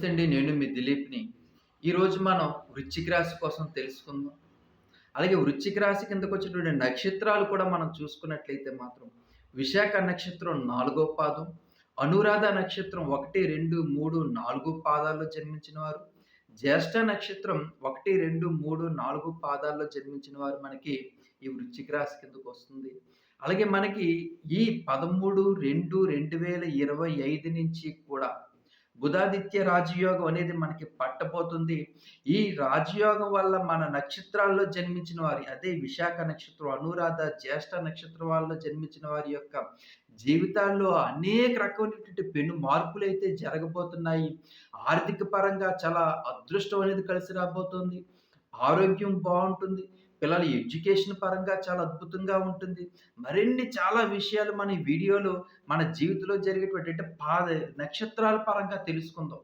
నమస్తే అండి నేను మీ దిలీప్ని. ఈరోజు మనం వృచ్చిక రాశి కోసం తెలుసుకుందాం. అలాగే వృచ్చిక రాశి కిందకు వచ్చేటువంటి నక్షత్రాలు కూడా మనం చూసుకున్నట్లయితే మాత్రం విశాఖ నక్షత్రం నాలుగో పాదం అనురాధ నక్షత్రం ఒకటి రెండు మూడు నాలుగు పాదాల్లో జన్మించిన వారు జ్యేష్ఠ నక్షత్రం ఒకటి రెండు మూడు నాలుగు పాదాల్లో జన్మించిన వారు మనకి ఈ వృచ్చిక రాశి కిందకు వస్తుంది. అలాగే మనకి ఈ పదమూడు రెండు రెండు వేల ఇరవై ఐదు నుంచి కూడా బుధాదిత్య రాజయోగం అనేది మనకి పట్టబోతుంది. ఈ రాజయోగం వల్ల మన నక్షత్రాల్లో జన్మించిన వారి అదే విశాఖ నక్షత్రం అనురాధ జ్యేష్ఠ నక్షత్రం వాళ్ళలో జన్మించిన వారి యొక్క జీవితాల్లో అనేక రకమైనటువంటి పెను మార్పులు అయితే జరగబోతున్నాయి. ఆర్థిక పరంగా చాలా అదృష్టం అనేది కలిసి రాబోతుంది. ఆరోగ్యం బాగుంటుంది. పిల్లల ఎడ్యుకేషన్ పరంగా చాలా అద్భుతంగా ఉంటుంది. మరిన్ని చాలా విషయాలు మన వీడియోలో మన జీవితంలో జరిగేటువంటి అంటే పాద నక్షత్రాల పరంగా తెలుసుకుందాం.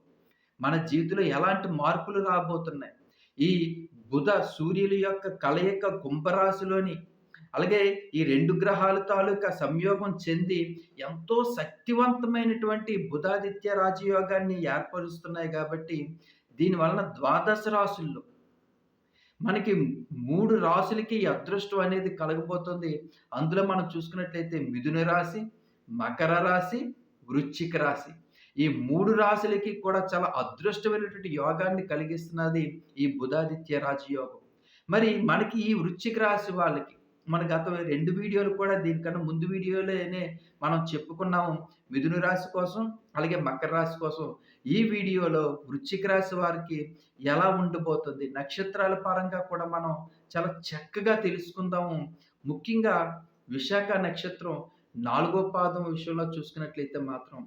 మన జీవితంలో ఎలాంటి మార్పులు రాబోతున్నాయి? ఈ బుధ సూర్యుల యొక్క కలయిక కుంభరాశిలోని అలాగే ఈ రెండు గ్రహాల తాలూకా సంయోగం చెంది ఎంతో శక్తివంతమైనటువంటి బుధాదిత్య రాజయోగాన్ని ఏర్పరుస్తున్నాయి కాబట్టి దీని వలన ద్వాదశ రాశుల్లో మనకి మూడు రాశులకి ఈ అదృష్టం అనేది కలగబోతుంది. అందులో మనం చూసుకున్నట్లయితే మిథున రాశి మకర రాశి వృశ్చిక రాశి. ఈ మూడు రాశులకి కూడా చాలా అదృష్టమైనటువంటి యోగాన్ని కలిగిస్తున్నది ఈ బుధాదిత్య రాజయోగం. మరి మనకి ఈ వృశ్చిక రాశి వాళ్ళకి మన గత రెండు వీడియోలు కూడా దీనికన్నా ముందు వీడియోలోనే మనం చెప్పుకున్నాము. మిథున రాశి కోసం అలాగే మకర రాశి కోసం. ఈ వీడియోలో వృశ్చిక రాశి వారికి ఎలా ఉండిపోతుంది? నక్షత్రాల పరంగా కూడా మనం చాలా చక్కగా తెలుసుకుందాము. ముఖ్యంగా విశాఖ నక్షత్రం నాలుగో పాదం విషయంలో చూసుకున్నట్లయితే మాత్రం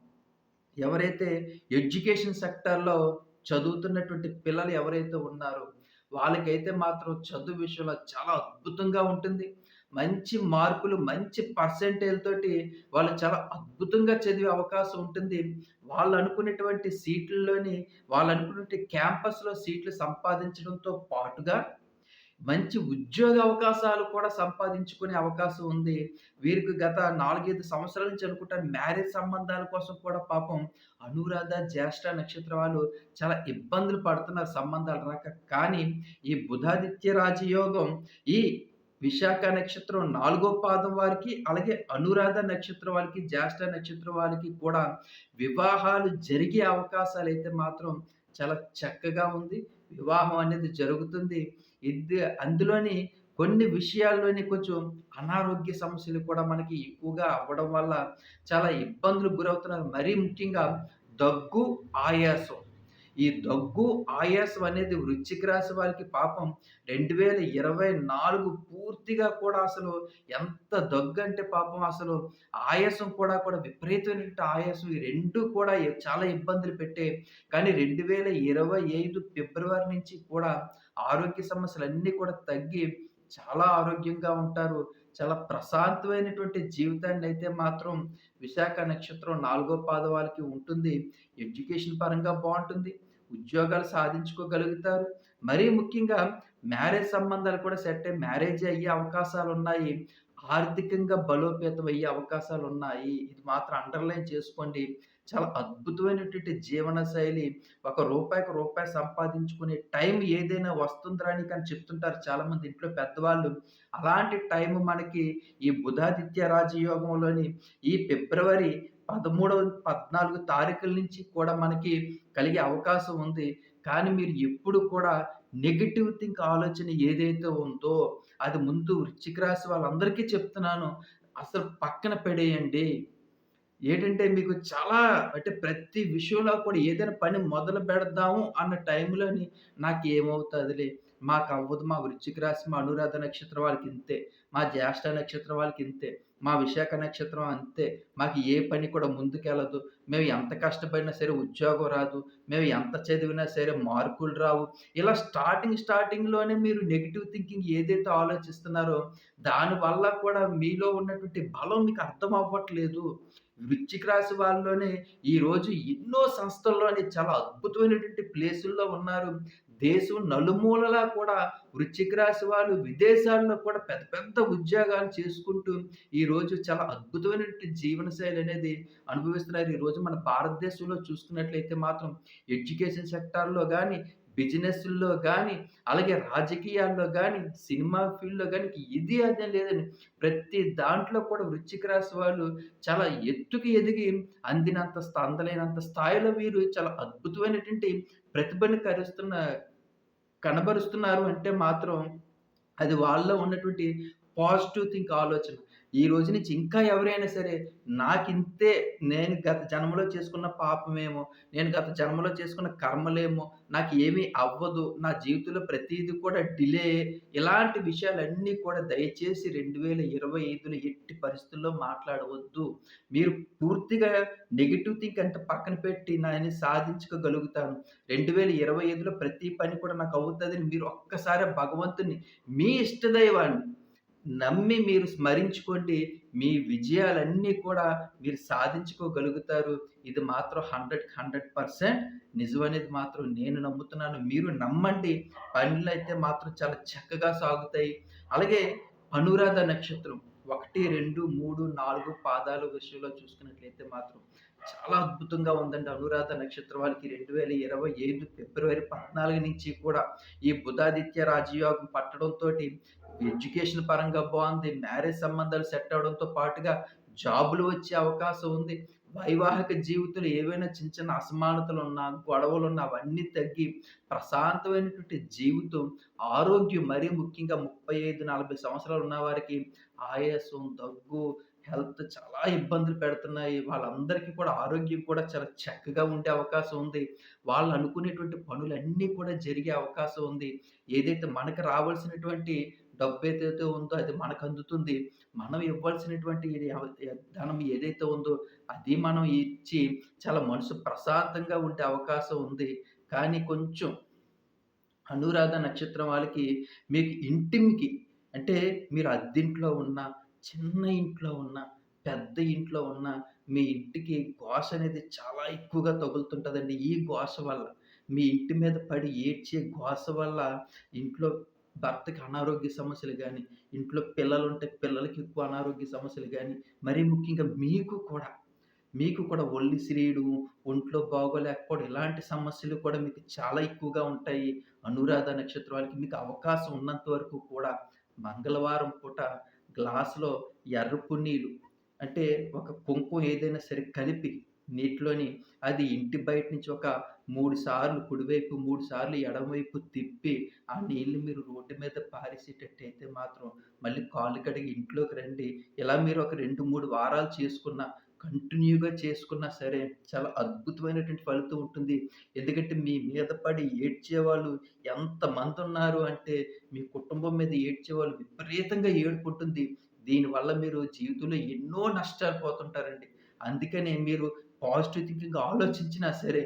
ఎవరైతే ఎడ్యుకేషన్ సెక్టార్లో చదువుతున్నటువంటి పిల్లలు ఎవరైతే ఉన్నారో వాళ్ళకైతే మాత్రం చదువు విషయంలో చాలా అద్భుతంగా ఉంటుంది. మంచి మార్కులు మంచి పర్సెంటేజ్ తోటి వాళ్ళు చాలా అద్భుతంగా చదివే అవకాశం ఉంటుంది. వాళ్ళు అనుకునేటువంటి సీట్లలోని వాళ్ళు అనుకునే క్యాంపస్లో సీట్లు సంపాదించడంతో పాటుగా మంచి ఉద్యోగ అవకాశాలు కూడా సంపాదించుకునే అవకాశం ఉంది. వీరికి గత నాలుగైదు సంవత్సరాల నుంచి అనుకుంటారు మ్యారేజ్ సంబంధాల కోసం కూడా పాపం అనురాధ జ్యేష్ఠ నక్షత్ర వాళ్ళు చాలా ఇబ్బందులు పడుతున్నారు సంబంధాలు రాక. కానీ ఈ బుధాదిత్య రాజయోగం ఈ విశాఖ నక్షత్రం నాలుగో పాదం వారికి అలాగే అనురాధ నక్షత్రం వారికి జ్యేష్ఠ నక్షత్రం వారికి కూడా వివాహాలు జరిగే అవకాశాలు అయితే మాత్రం చాలా చక్కగా ఉంది. వివాహం అనేది జరుగుతుంది. ఇది అందులోని కొన్ని విషయాల్లోని కొంచెం అనారోగ్య సమస్యలు కూడా మనకి ఎక్కువగా అవ్వడం వల్ల చాలా ఇబ్బందులు గురవుతున్నారు. మరీ ముఖ్యంగా దగ్గు ఆయాసం ఈ దగ్గు ఆయాసం అనేది వృశ్చిక రాశి వారికి పాపం. రెండు వేల ఇరవై నాలుగు పూర్తిగా కూడా అసలు ఎంత దగ్గు అంటే పాపం అసలు ఆయాసం కూడా కూడా విపరీతమైనటువంటి ఆయాసం. ఈ రెండు కూడా చాలా ఇబ్బందులు పెట్టే. కానీ రెండు వేల ఇరవై ఐదు ఫిబ్రవరి నుంచి కూడా ఆరోగ్య సమస్యలు అన్నీ కూడా తగ్గి చాలా ఆరోగ్యంగా ఉంటారు. చాలా ప్రశాంతమైనటువంటి జీవితాన్ని అయితే మాత్రం విశాఖ నక్షత్రం నాలుగో పాదవాలకి ఉంటుంది. ఎడ్యుకేషన్ పరంగా బాగుంటుంది. ఉద్యోగాలు సాధించుకోగలుగుతారు. మరీ ముఖ్యంగా మ్యారేజ్ సంబంధాలు కూడా సెట్ అయ్యి మ్యారేజ్ అయ్యే అవకాశాలు ఉన్నాయి. ఆర్థికంగా బలోపేతం అయ్యే అవకాశాలు ఉన్నాయి. ఇది మాత్రం అండర్లైన్ చేసుకోండి. చాలా అద్భుతమైనటువంటి జీవన శైలి ఒక రూపాయికి రూపాయి సంపాదించుకునే టైం ఏదైనా వస్తుందని కానీ చెప్తుంటారు చాలామంది ఇంట్లో పెద్దవాళ్ళు. అలాంటి టైం మనకి ఈ బుధాదిత్య రాజయోగంలోని ఈ ఫిబ్రవరి పదమూడవ పద్నాలుగు తారీఖుల నుంచి కూడా మనకి కలిగే అవకాశం ఉంది. కానీ మీరు ఎప్పుడు కూడా నెగిటివ్ థింక్ ఆలోచన ఏదైతే ఉందో అది ముందు వృచ్చిక రాశి వాళ్ళందరికీ చెప్తున్నాను. అసలు పక్కన పెడేయండి. ఏంటంటే మీకు చాలా అంటే ప్రతి విషయంలో కూడా ఏదైనా పని మొదలు పెడదాము అన్న టైంలోని నాకు ఏమవుతుందిలే మాకు అవ్వదు మా వృచ్చిక రాశి మా అనురాధ నక్షత్రం వాళ్ళకి ఇంతే. మా జ్యేష్ఠ నక్షత్రం వాళ్ళకి ఇంతే మా విశాఖ నక్షత్రం అంతే. మాకు ఏ పని కూడా ముందుకెళ్ళదు. మేము ఎంత కష్టపడినా సరే ఉద్యోగం రాదు. మేము ఎంత చదివినా సరే మార్కులు రావు. ఇలా స్టార్టింగ్ స్టార్టింగ్లోనే మీరు నెగిటివ్ థింకింగ్ ఏదైతే ఆలోచిస్తున్నారో దానివల్ల కూడా మీలో ఉన్నటువంటి బలం మీకు అర్థం అవ్వట్లేదు. వృచ్చిక రాశి వాళ్ళలోనే ఈరోజు ఎన్నో సంస్థల్లోనే చాలా అద్భుతమైనటువంటి ప్లేసుల్లో ఉన్నారు. దేశం నలుమూలలా కూడా వృశ్చిక రాశి వాళ్ళు విదేశాల్లో కూడా పెద్ద పెద్ద ఉద్యోగాలు చేసుకుంటూ ఈరోజు చాలా అద్భుతమైనటువంటి జీవనశైలి అనేది అనుభవిస్తున్నారు. ఈరోజు మన భారతదేశంలో చూసుకున్నట్లయితే మాత్రం ఎడ్యుకేషన్ సెక్టార్‌లో కానీ బిజినెస్లో కానీ అలాగే రాజకీయాల్లో కానీ సినిమా ఫీల్డ్‌లో కానీ ఇది అదే లేదని ప్రతి దాంట్లో కూడా వృశ్చిక రాశి వాళ్ళు చాలా ఎత్తుకి ఎదిగి అందినంత అందలైనంత స్థాయిలో వీరు చాలా అద్భుతమైనటువంటి ప్రతిభను కరుస్తున్న కనబరుస్తున్నారు అంటే మాత్రం అది వాళ్ళలో ఉన్నటువంటి పాజిటివ్ థింక్ ఆలోచన. ఈ రోజు నుంచి ఇంకా ఎవరైనా సరే నాకింతే నేను గత జన్మలో చేసుకున్న పాపమేమో, నేను గత జన్మలో చేసుకున్న కర్మలేమో, నాకు ఏమీ అవ్వదు, నా జీవితంలో ప్రతిదీ కూడా డిలే ఇలాంటి విషయాలన్నీ కూడా దయచేసి 2025లో ఎట్టి పరిస్థితుల్లో మాట్లాడవద్దు. మీరు పూర్తిగా నెగిటివ్ థింక్ అంతా పక్కన పెట్టి నేను సాధించుకోగలుగుతాను. 2025లో ప్రతి పని కూడా నాకు అవుతుందని మీరు ఒక్కసారి భగవంతుని మీ ఇష్టదైవాన్ని నమ్మి మీరు స్మరించుకోండి. మీ విజయాలన్నీ కూడా మీరు సాధించుకోగలుగుతారు. ఇది మాత్రం హండ్రెడ్ హండ్రెడ్ పర్సెంట్ నిజం అనేది మాత్రం నేను నమ్ముతున్నాను. మీరు నమ్మండి. పనులు అయితే మాత్రం చాలా చక్కగా సాగుతాయి. అలాగే అనురాధ నక్షత్రం 1, 2, 3, 4 పాదాల విషయంలో చూసుకున్నట్లయితే మాత్రం చాలా అద్భుతంగా ఉందండి. అనురాధ నక్షత్రం వాళ్ళకి 2025 ఫిబ్రవరి 14 నుంచి కూడా ఈ బుధాదిత్య రాజయోగం పట్టడంతో ఎడ్యుకేషన్ పరంగా బాగుంది మ్యారేజ్ సంబంధాలు సెట్ అవ్వడంతో పాటుగా జాబులు వచ్చే అవకాశం ఉంది. వైవాహిక జీవితంలో ఏవైనా చిన్న చిన్న అసమానతలు ఉన్నా గొడవలు ఉన్నా అవన్నీ తగ్గి ప్రశాంతమైనటువంటి జీవితం, ఆరోగ్యం మరీ ముఖ్యంగా 35, 40 సంవత్సరాలు ఉన్న వారికి ఆయాసం, దగ్గు, హెల్త్ చాలా ఇబ్బందులు పెడుతున్నాయి. వాళ్ళందరికీ కూడా ఆరోగ్యం కూడా చాలా చక్కగా ఉండే అవకాశం ఉంది. వాళ్ళు అనుకునేటువంటి పనులన్నీ కూడా జరిగే అవకాశం ఉంది. ఏదైతే మనకు రావాల్సినటువంటి డబ్బేదైతే ఉందో అది మనకు అందుతుంది మనం ఇవ్వాల్సినటువంటి ధనం ఏదైతే ఉందో అది మనం ఇచ్చి చాలా మనసు ప్రశాంతంగా ఉండే అవకాశం ఉంది. కానీ కొంచెం అనురాధ నక్షత్రం వాళ్ళకి మీకు ఇంటికి అంటే మీరు అద్దింట్లో ఉన్నా, చిన్న ఇంట్లో ఉన్న పెద్ద ఇంట్లో ఉన్న మీ ఇంటికి ఘోష అనేది చాలా ఎక్కువగా తగులుతుంటుందండి ఈ ఘోష వల్ల మీ ఇంటి మీద పడి ఏడ్చే ఘోష వల్ల ఇంట్లో భర్తకి అనారోగ్య సమస్యలు కానీ ఇంట్లో పిల్లలు ఉంటే పిల్లలకి ఎక్కువ అనారోగ్య సమస్యలు కానీ మరీ ముఖ్యంగా మీకు కూడా, మీకు కూడా ఒళ్ళిసిరీయడం, ఒంట్లో బాగోలేకపోవడం ఇలాంటి సమస్యలు కూడా మీకు చాలా ఎక్కువగా ఉంటాయి. అనురాధ నక్షత్రం మీకు అవకాశం ఉన్నంత వరకు కూడా మంగళవారం పూట గ్లాస్‌లో ఎర్రపు నీళ్ళు అంటే ఒక కుంకుమ ఏదైనా సరే కలిపి నీటిలోని అది ఇంటి బయట నుంచి ఒక మూడు సార్లు కుడివైపు, మూడు సార్లు ఎడమవైపు తిప్పి, ఆ నీళ్ళు మీరు రోడ్డు మీద పారేసేటట్టయితే మాత్రం మళ్ళీ కాళ్ళు కడిగి ఇంట్లోకి రండి. ఇలా మీరు ఒక 2, 3 వారాలు చేసుకున్న, కంటిన్యూ‌గా చేసుకున్నా సరే చాలా అద్భుతమైనటువంటి ఫలితం ఉంటుంది. ఎందుకంటే మీ మీద పడి ఏడ్చేవాళ్ళు ఎంతమందున్నారు అంటే మీ కుటుంబం మీద ఏడ్చేవాళ్ళు విపరీతంగా ఏడుపుంటుంది. దీనివల్ల మీరు జీవితంలో ఎన్నో నష్టాలు పోతుంటారండి. అందుకనే మీరు పాజిటివ్ థింకింగ్ ఆలోచించినా సరే,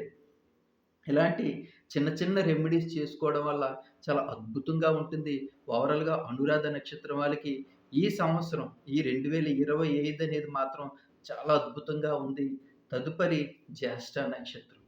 ఇలాంటి చిన్న చిన్న రెమెడీస్ చేసుకోవడం వల్ల చాలా అద్భుతంగా ఉంటుంది. ఓవరాల్‌గా అనురాధ నక్షత్రం వాళ్ళకి ఈ సంవత్సరం ఈ 2025 అనేది మాత్రం చాలా అద్భుతంగా ఉంది. తదుపరి జ్యేష్ఠ నక్షత్రం.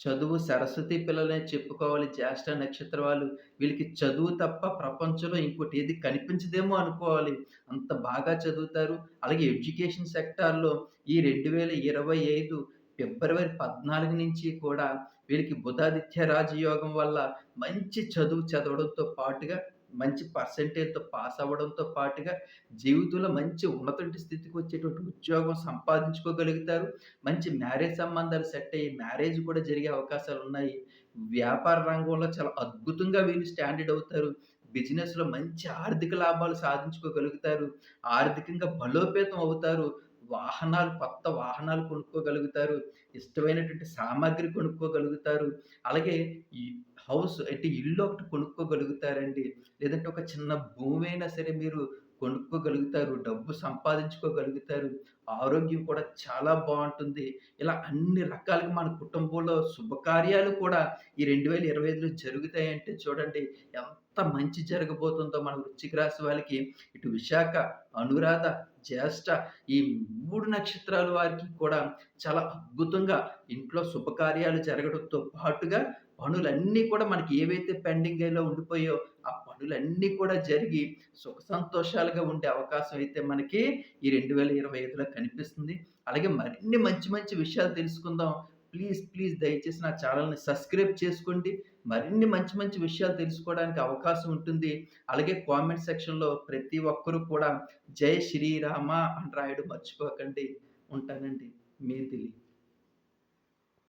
చదువు సరస్వతి పిల్లలనే చెప్పుకోవాలి జ్యేష్ఠ నక్షత్ర వాళ్ళు. వీళ్ళకి చదువు తప్ప ప్రపంచంలో ఇంకోటి ఏది కనిపించదేమో అనుకోవాలి. అంత బాగా చదువుతారు. అలాగే ఎడ్యుకేషన్ సెక్టార్‌లో ఈ 2025 ఫిబ్రవరి 14 నుంచి కూడా వీళ్ళకి బుధాదిత్య రాజయోగం వల్ల మంచి చదువు చదవడంతో పాటుగా, మంచి పర్సెంటేజ్‌తో పాస్ అవ్వడంతో పాటుగా, జీవితంలో మంచి ఉన్నటువంటి స్థితికొచ్చేటువంటి ఉద్యోగం సంపాదించుకోగలుగుతారు. మంచి మ్యారేజ్ సంబంధాలు సెట్ అయ్యి మ్యారేజ్ కూడా జరిగే అవకాశాలు ఉన్నాయి వ్యాపార రంగంలో చాలా అద్భుతంగా వీళ్ళు స్టాండర్డ్ అవుతారు. బిజినెస్‌లో మంచి ఆర్థిక లాభాలు సాధించుకోగలుగుతారు. ఆర్థికంగా బలోపేతం అవుతారు. వాహనాలు కొత్త వాహనాలు కొనుక్కోగలుగుతారు. ఇష్టమైనటువంటి సామాగ్రి కొనుక్కోగలుగుతారు. అలాగే ఈ హౌస్ అంటే ఇల్లు ఒకటి కొనుక్కోగలుగుతారండి. లేదంటే ఒక చిన్న భూమి అయినా సరే మీరు కొనుక్కోగలుగుతారు. డబ్బు సంపాదించుకోగలుగుతారు. ఆరోగ్యం కూడా చాలా బాగుంటుంది ఇలా అన్ని రకాలుగా మన కుటుంబంలో శుభకార్యాలు కూడా ఈ 2025లో జరుగుతాయంటే చూడండి ఎంత మంచి జరగబోతుందో మన వృశ్చిక రాశి వాళ్ళకి. ఇటు విశాఖ, అనురాధ, జ్యేష్ఠ ఈ మూడు నక్షత్రాల వారికి కూడా చాలా అద్భుతంగా ఇంట్లో శుభకార్యాలు జరగడంతో పాటుగా పనులన్నీ కూడా మనకి ఏవైతే పెండింగ్ పెండింగ్‌లో ఉండిపోయాయో ఆ పనులన్నీ కూడా జరిగి సుఖ సంతోషాలుగా ఉండే అవకాశం అయితే మనకి ఈ 2025లో కనిపిస్తుంది. అలాగే మరిన్ని మంచి మంచి విషయాలు తెలుసుకుందాం. ప్లీజ్, ప్లీజ్ దయచేసి నా ఛానల్ని సబ్స్క్రైబ్ చేసుకోండి. మరిన్ని మంచి మంచి విషయాలు తెలుసుకోవడానికి అవకాశం ఉంటుంది. అలాగే కామెంట్ సెక్షన్‌లో ప్రతి ఒక్కరూ కూడా జై శ్రీరామ అని రాయడం మర్చిపోకండి. ఉంటానండి. మీ దిలీప్.